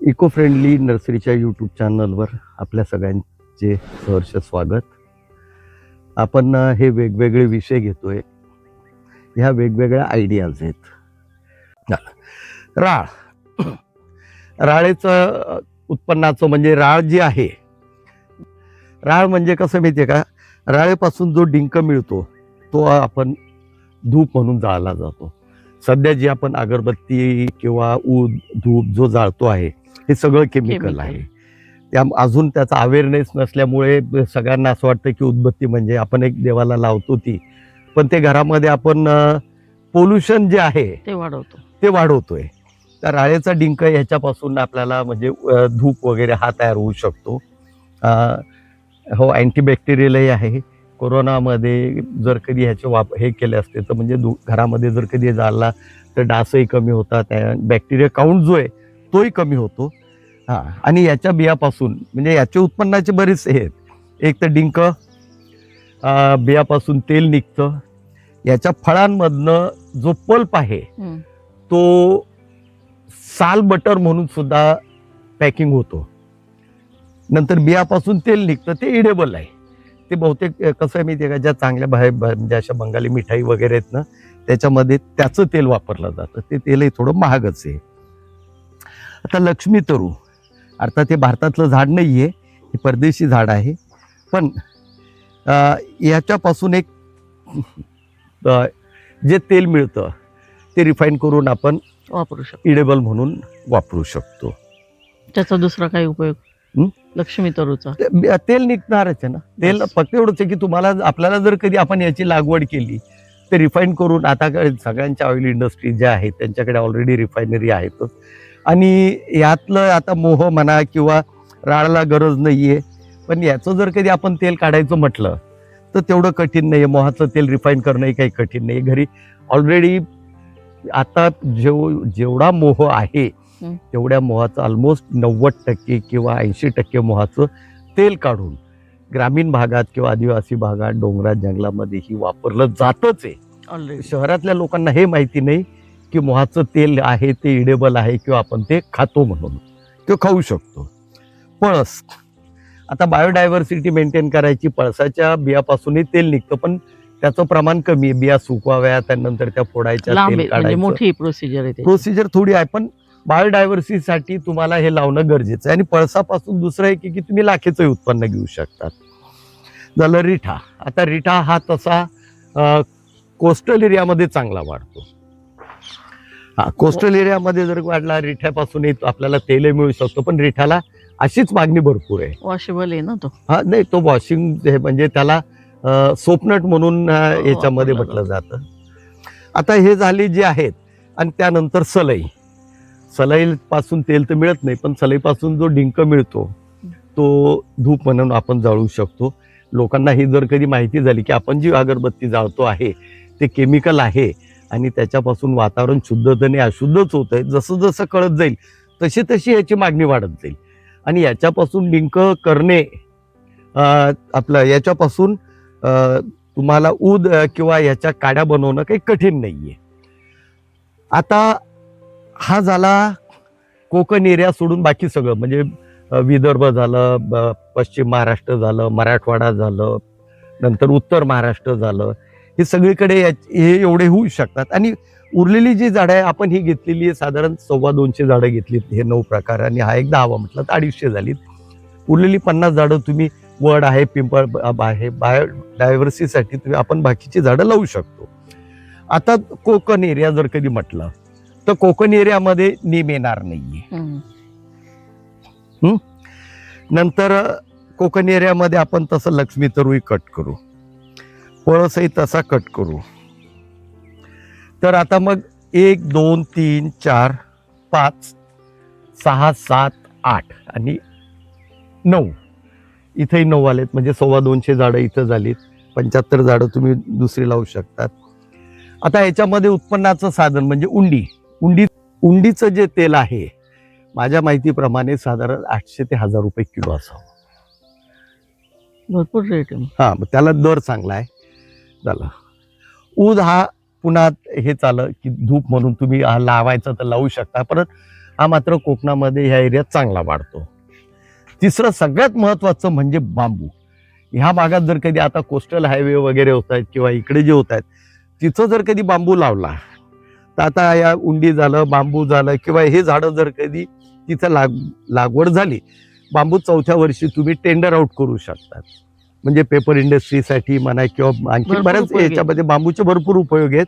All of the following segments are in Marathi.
इको फ्रेंडली नर्सरीच्या यूट्यूब चॅनलवर आपल्या सगळ्यांचे सहर्ष स्वागत. आपण हे वेगवेगळे विषय घेतोय. ह्या वेगवेगळ्या आयडियाज आहेत. राळ. राळेचं उत्पन्नाचं म्हणजे राळ जी आहे. राळ म्हणजे कसं माहिती आहे का? राळेपासून जो डिंक मिळतो तो आपण धूप म्हणून जाळला जातो. सध्या जी आपण अगरबत्ती किंवा ऊद धूप जो जाळतो आहे हे सगळं केमिकल. आहे. त्या अजून त्याचा अवेअरनेस नसल्यामुळे सगळ्यांना असं वाटतं की उदबत्ती म्हणजे आपण एक देवाला लावतो ती. पण ते घरामध्ये आपण पोल्युशन जे आहे ते वाढवतो. ते वाढवतोय. तर राळेचा डिंक ह्याच्यापासून आपल्याला म्हणजे धूप वगैरे हा तयार होऊ शकतो. हो अँटीबॅक्टेरियलही आहे. कोरोनामध्ये जर कधी ह्याचे वाप हे केले असते तर म्हणजे दु घरामध्ये जर कधी झाला तर डासही कमी होतात. त्या बॅक्टेरिया काउंट जो आहे तोही कमी होतो. हां आणि याच्या बियापासून म्हणजे याच्या उत्पन्नाचे बरेचसे आहेत. एक तर डिंक बियापासून तेल निघतं. याच्या फळांमधनं जो पल्प आहे. तो साल बटर म्हणून सुद्धा पॅकिंग होतो. नंतर बियापासून तेल निघतं ते इडेबल आहे. ते बहुतेक कसं आहे आहे का ज्या चांगल्या बाहेर म्हणजे अशा बंगाली मिठाई वगैरे आहेत ना त्याच्यामध्ये त्याचं तेल वापरलं जातं. ते तेलही थोडं महागच आहे. आता लक्ष्मी तरू. अर्थात हे भारतातलं झाड नाही आहे हे परदेशी झाड आहे. पण अ, याच्यापासून एक जे तेल मिळतं ते रिफाईन करून आपण वापरू शकतो. इडेबल म्हणून वापरू शकतो. त्याचा दुसरा काही उपयोग? लक्ष्मी तरूचा. ते- तेल निघणारच आहे ना. तेल. फक्त एवढंच आहे की तुम्हाला आपल्याला जर कधी आपण याची लागवड केली तर रिफाईन करून आता सगळ्यांच्या ऑइल इंडस्ट्री ज्या आहेत त्यांच्याकडे ऑलरेडी रिफायनरी आहेतच. आणि यातलं आता मोह म्हणा किंवा राळाला गरज नाहीये पण याचं जर कधी आपण तेल काढायचं म्हटलं तर तेवढं कठीण नाही आहे मोहाचं तेल रिफाईन करणंही काही कठीण नाही घरी ऑलरेडी आता जेव जेवढा मोह आहे. तेवढ्या मोहाचं ऑलमोस्ट नव्वद टक्के किंवा ऐंशी टक्के मोहाचं तेल काढून ग्रामीण भागात किंवा आदिवासी भागात डोंगरात जंगलामध्ये ही वापरलं जातच आहे. शहरातल्या लोकांना हे माहिती नाही की मोहाचं तेल आहे ते इडेबल आहे किंवा आपण ते खातो म्हणून. ते खाऊ शकतो. पळस. आता बायोडायव्हर्सिटी मेंटेन करायची पळसाच्या बियापासूनही तेल निघतं पण त्याचं प्रमाण कमी आहे. बिया सुकवाव्या त्यानंतर त्या फोडायच्या तेल म्हणजे काढायचं. मोठी प्रोसिजर आहे. प्रोसिजर थोडी आहे पण बायोडायव्हर्सिटीसाठी तुम्हाला हे लावणं गरजेचं आहे. आणि पळसापासून दुसरं आहे की की तुम्ही लाखेचं उत्पन्न घेऊ शकतात. झालं रिठा. आता रिठा हा तसा कोस्टल एरियामध्ये चांगला वाढतो. हा कोस्टल एरियामध्ये जर वाढला रिठ्यापासूनही आपल्याला तेलही मिळू शकतो पण रिठाला अशीच मागणी भरपूर आहे. वॉशेबल आहे ना तो? हा नाही तो वॉशिंग हे म्हणजे त्याला सोपनट म्हणून हो, याच्यामध्ये म्हटलं जातं. आता हे झाले जे आहेत आणि त्यानंतर सलई. सलई पासून तेल तर मिळत नाही पण सलईपासून जो डिंक मिळतो तो धूप म्हणून आपण जाळू शकतो. लोकांना ही जर कधी माहिती झाली की आपण जी अगरबत्ती जाळतो आहे ते केमिकल आहे आणि त्याच्यापासून वातावरण शुद्धतेने अशुद्धच होत आहे जसं जसं कळत जाईल तशी तशी याची मागणी वाढत जाईल. आणि याच्यापासून लिंक करणे आपलं याच्यापासून तुम्हाला ऊद किंवा याच्या काड्या बनवणं काही कठीण नाही आहे आता हा झाला कोकण एरिया सोडून बाकी सगळं. म्हणजे विदर्भ झालं पश्चिम महाराष्ट्र झालं मराठवाडा झालं नंतर उत्तर महाराष्ट्र झालं. हे सगळीकडे या- हे एवढे होऊ शकतात. आणि उरलेली जी झाडं आहे आपण ही घेतलेली आहे साधारण सव्वा दोनशे झाडं घेतलीत हे नऊ प्रकार. आणि हा एक दहावा म्हटलं तर अडीचशे झालीत. उरलेली पन्नास झाडं तुम्ही वड आहे पिंपळ आहे बायो डायव्हर्सिटीसाठी तुम्ही आपण बाकीची झाडं लावू शकतो. आता कोकण एरिया जर कधी म्हटलं तर कोकण एरियामध्ये नीम येणार नाहीये. नंतर कोकण एरियामध्ये आपण तसं लक्ष्मी तरुई कट करू. पळसही तसा कट करू. तर आता मग एक दोन तीन चार पाच सहा सात आठ आणि नऊ. इथेही नऊ आलेत. म्हणजे सव्वा दोनशे झाडं इथं झालीत. पंच्याहत्तर झाडं तुम्ही दुसरी लावू शकतात. आता याच्यामध्ये उत्पन्नाचं साधन म्हणजे उंडी. उंडी उंडीचं जे तेल आहे माझ्या माहितीप्रमाणे साधारण आठशे ते हजार रुपये किलो असावं. भरपूर रेट आहे. हा मग त्याला दर चांगला आहे. झालं. ऊद हा पुन्हा हे चालं की धूप म्हणून तुम्ही हा लावायचं तर लावू शकता. परत हा मात्र कोकणामध्ये ह्या एरियात चांगला वाढतो. तिसरं सगळ्यात महत्त्वाचं म्हणजे बांबू. ह्या भागात जर कधी आता कोस्टल हायवे वगैरे होत आहेत किंवा इकडे जे होत आहेत तिथं जर कधी बांबू लावला तर आता या उंडी झालं बांबू झालं किंवा हे झाडं जर कधी तिथं लाग लागवड झाली बांबू चौथ्या वर्षी तुम्ही टेंडर आउट करू शकतात. म्हणजे पेपर इंडस्ट्रीसाठी म्हणा किंवा आणखी बऱ्याच. याच्यामध्ये बांबूचे भरपूर उपयोग आहेत.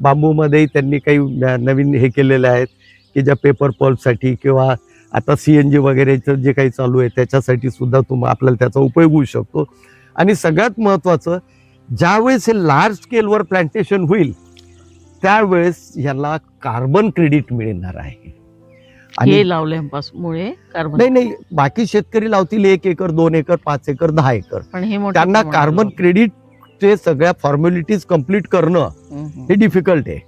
बांबूमध्ये त्यांनी काही नवीन हे केलेले आहेत की ज्या पेपर पल्पसाठी किंवा आता सी एन जी वगैरेचं जे काही चालू आहे त्याच्यासाठी सुद्धा तुम आपल्याला त्याचा उपयोग होऊ शकतो. आणि सगळ्यात महत्त्वाचं ज्यावेळेस हे लार्ज स्केलवर प्लांटेशन होईल त्यावेळेस याला कार्बन क्रेडिट मिळणार आहे. आणि लावल्यामुळे कार्बन नाही नाही बाकी शेतकरी लावतील एक एकर दोन एकर पाच एकर दहा एकर. त्यांना कार्बन लावलं. क्रेडिटचे सगळ्या फॉर्मॅलिटीज कंप्लीट करणं. हे डिफिकल्ट आहे.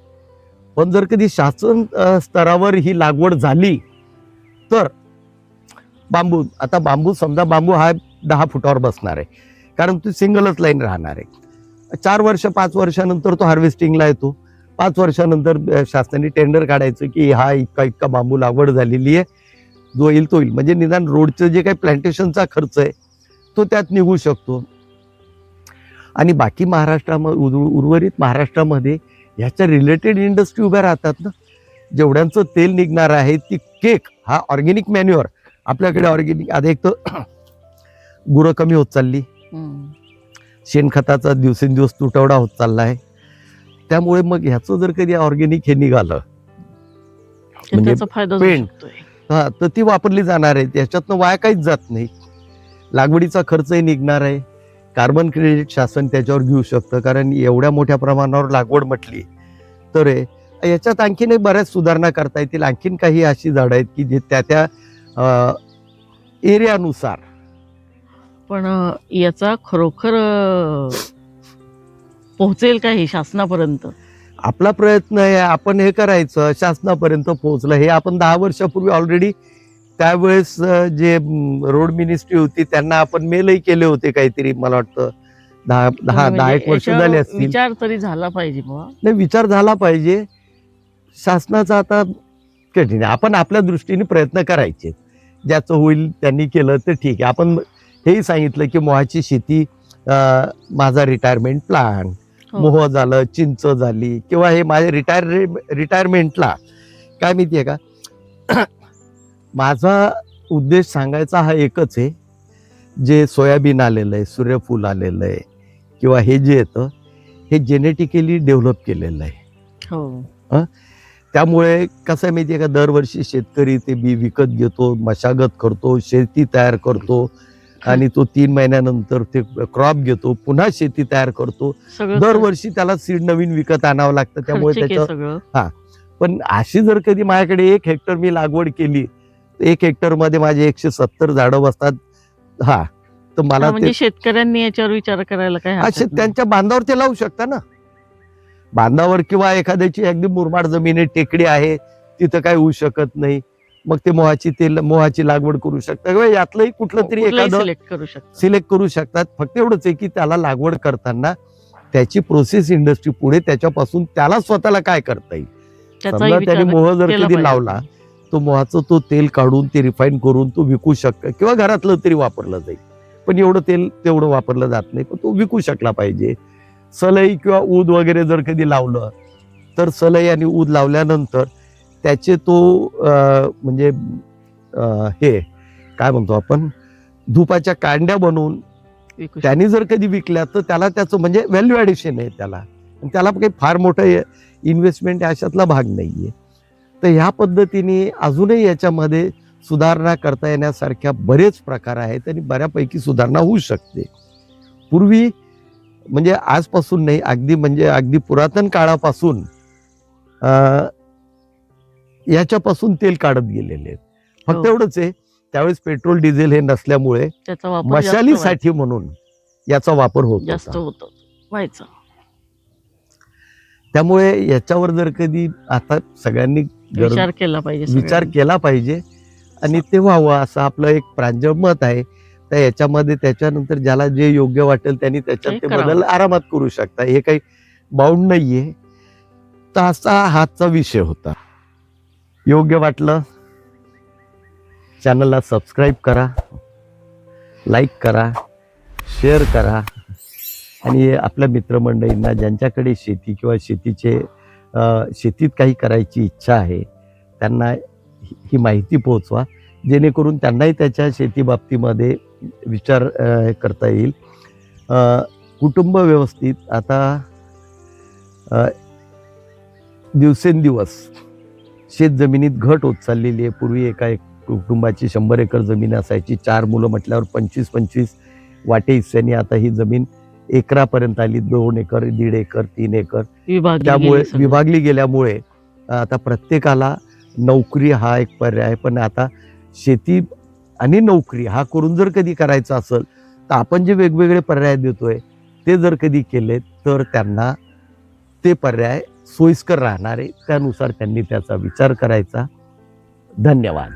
पण जर कधी शासन स्तरावर ही लागवड झाली तर बांबू आता बांबू समजा बांबू हा दहा फुटावर बसणार आहे. कारण तो सिंगलच लाईन राहणार आहे. चार वर्ष पाच वर्षानंतर तो हार्वेस्टिंगला येतो. पाच वर्षानंतर शासनाने टेंडर काढायचं की हा इतका इतका बांबू लागवड झालेली आहे जो येईल तो येईल. म्हणजे निदान रोडचं जे काही प्लांटेशनचा खर्च आहे तो त्यात निघू शकतो. आणि बाकी महाराष्ट्रामध्ये उर्वरित महाराष्ट्रामध्ये ह्याच्या रिलेटेड इंडस्ट्री उभ्या राहतात ना. जेवढ्यांचं तेल निघणार आहे ती केक हा ऑर्गेनिक मॅन्युअर आपल्याकडे ऑर्गेनिक आता एक तर गुरं कमी होत चालली. शेणखताचा दिवसेंदिवस तुटवडा होत चालला आहे. त्यामुळे मग ह्याचं जर कधी ऑर्गेनिक हे निघालं म्हणजे त्याचा फायदा होऊ पेंट. हा तर ती वापरली जाणार आहे. त्याच्यातनं वाया काहीच जात नाही. लागवडीचा खर्चही निघणार आहे. कार्बन क्रेडिट शासन त्याच्यावर घेऊ शकतं कारण एवढ्या मोठ्या प्रमाणावर लागवड म्हटली तर याच्यात आणखीनही बऱ्याच सुधारणा करता येतील. आणखीन काही अशी झाडं आहेत की जे त्या त्या एरियानुसार. पण याचा खरोखर पोहोचेल का हे शासनापर्यंत? आपला प्रयत्न आहे आपण हे करायचं शासनापर्यंत पोहोचलं. हे आपण दहा वर्षापूर्वी ऑलरेडी त्यावेळेस जे रोड मिनिस्ट्री होती त्यांना आपण मेलही केले होते काहीतरी मला वाटतं दहा दहा म्हणजे दहा एक वर्ष झाले असतील. विचार तरी झाला पाहिजे नाही विचार झाला पाहिजे. शासनाचा आता कठीण आहे. आपण आपल्या दृष्टीने प्रयत्न करायचे. ज्याचं होईल त्यांनी केलं तर ठीक आहे. आपण हेही सांगितलं की मोहाची शेती माझा रिटायरमेंट प्लॅन. मोह झालं चिंच झाली किंवा हे माझे रिटायर रिटायरमेंटला काय माहिती आहे का? माझा उद्देश सांगायचा हा एकच आहे. जे सोयाबीन आलेलं आहे सूर्यफूल आलेलं आहे किंवा हे जे येतं हे जेनेटिकली डेव्हलप केलेलं आहे. हो. त्यामुळे कसं आहे माहिती आहे का? दरवर्षी शेतकरी ते बी विकत घेतो मशागत करतो शेती तयार करतो. आणि तो तीन महिन्यानंतर ते क्रॉप घेतो पुन्हा शेती तयार करतो. दरवर्षी त्याला सीड नवीन विकत आणावं लागतं त्यामुळे त्याच्या सगळं. पण अशी जर कधी माझ्याकडे एक हेक्टर मी लागवड केली एक हेक्टरमध्ये माझे एकशे सत्तर झाडं बसतात. हा. तर मला हा, ते म्हणजे शेतकऱ्यांनी याच्यावर विचार करायला काय. त्यांच्या बांधावर ते लावू शकता ना. बांधावर किंवा एखाद्याची अगदी मुरमाड जमीन आहे टेकडी आहे तिथं काय होऊ शकत नाही. मग ते मोहाची तेल मोहाची लागवड करू शकता. किंवा यातलंही कुठलं तरी कुठलंही एखादं सिलेक्ट करू शकतो. सिलेक्ट करू शकतात. फक्त एवढंच आहे की त्याला लागवड करताना त्याची प्रोसेस इंडस्ट्री पुढे त्याच्यापासून त्याला स्वतःला काय करता येईल? त्याचाही समजा त्याने विचार मोह जर केला कधी पाहिजे. लावला तो मोहाचं तो तेल काढून ते रिफाईन करून तो विकू शकतो किंवा घरातलं तरी वापरलं जाईल. पण एवढं तेल तेवढं वापरलं जात नाही. पण तो विकू शकला पाहिजे. सलई किंवा ऊद वगैरे जर कधी लावलं तर सलई आणि ऊद लावल्यानंतर त्याचे तो म्हणजे हे काय म्हणतो आपण धुपाच्या कांड्या बनवून. त्यांनी जर कधी विकल्या तर त्याला त्याचं म्हणजे व्हॅल्यू ॲडिशन आहे त्याला. त्याला काही फार मोठं इन्व्हेस्टमेंट अशातला भाग नाहीये. तर ह्या पद्धतीने अजूनही याच्यामध्ये सुधारणा करता येण्यासारख्या बरेच प्रकार आहेत आणि बऱ्यापैकी सुधारणा होऊ शकते. पूर्वी म्हणजे आजपासून नाही अगदी म्हणजे अगदी पुरातन काळापासून याच्यापासून तेल काढत गेलेले आहेत. फक्त हो. एवढंच आहे त्यावेळेस पेट्रोल डिझेल हे नसल्यामुळे मशालीसाठी म्हणून याचा वापर होत. जास्त होता व्हायचं. त्यामुळे याच्यावर जर कधी आता सगळ्यांनी विचार केला पाहिजे विचार. केला पाहिजे. आणि ते व्हावं असं आपलं एक प्रांजळ मत आहे. तर याच्यामध्ये त्याच्यानंतर ज्याला जे योग्य वाटेल त्यांनी त्याच्यात ते. बदल आरामात करू शकता. हे काही बाउंड नाहीये. तर असा हातचा विषय होता. योग्य वाटलं चॅनलला सबस्क्राईब करा लाईक करा शेअर करा. आणि आपल्या मित्रमंडळींना ज्यांच्याकडे शेती किंवा शेतीचे शेतीत काही करायची इच्छा आहे त्यांना ही माहिती पोहोचवा. जेणेकरून त्यांनाही त्याच्या शेतीबाबतीमध्ये विचार करता येईल. कुटुंब व्यवस्थित आता दिवसेंदिवस शेत जमिनीत घट होत चाललेली आहे. पूर्वी एका एक कुटुंबाची शंभर एकर जमीन असायची. चार मुलं म्हटल्यावर पंचवीस पंचवीस वाटे हिस्स्यानी आता ही जमीन एकरापर्यंत आली. दोन एकर दीड एकर तीन एकर. त्यामुळे विभागली गेल्यामुळे आता प्रत्येकाला नोकरी हा एक पर्याय आहे. पण आता शेती आणि नोकरी हा करून जर कधी करायचा असेल तर आपण जे वेगवेगळे पर्याय देतोय ते जर कधी केले तर त्यांना ते पर्याय सोयीस्कर राहणार आहे त्यानुसार त्यांनी त्याचा विचार करायचा. धन्यवाद.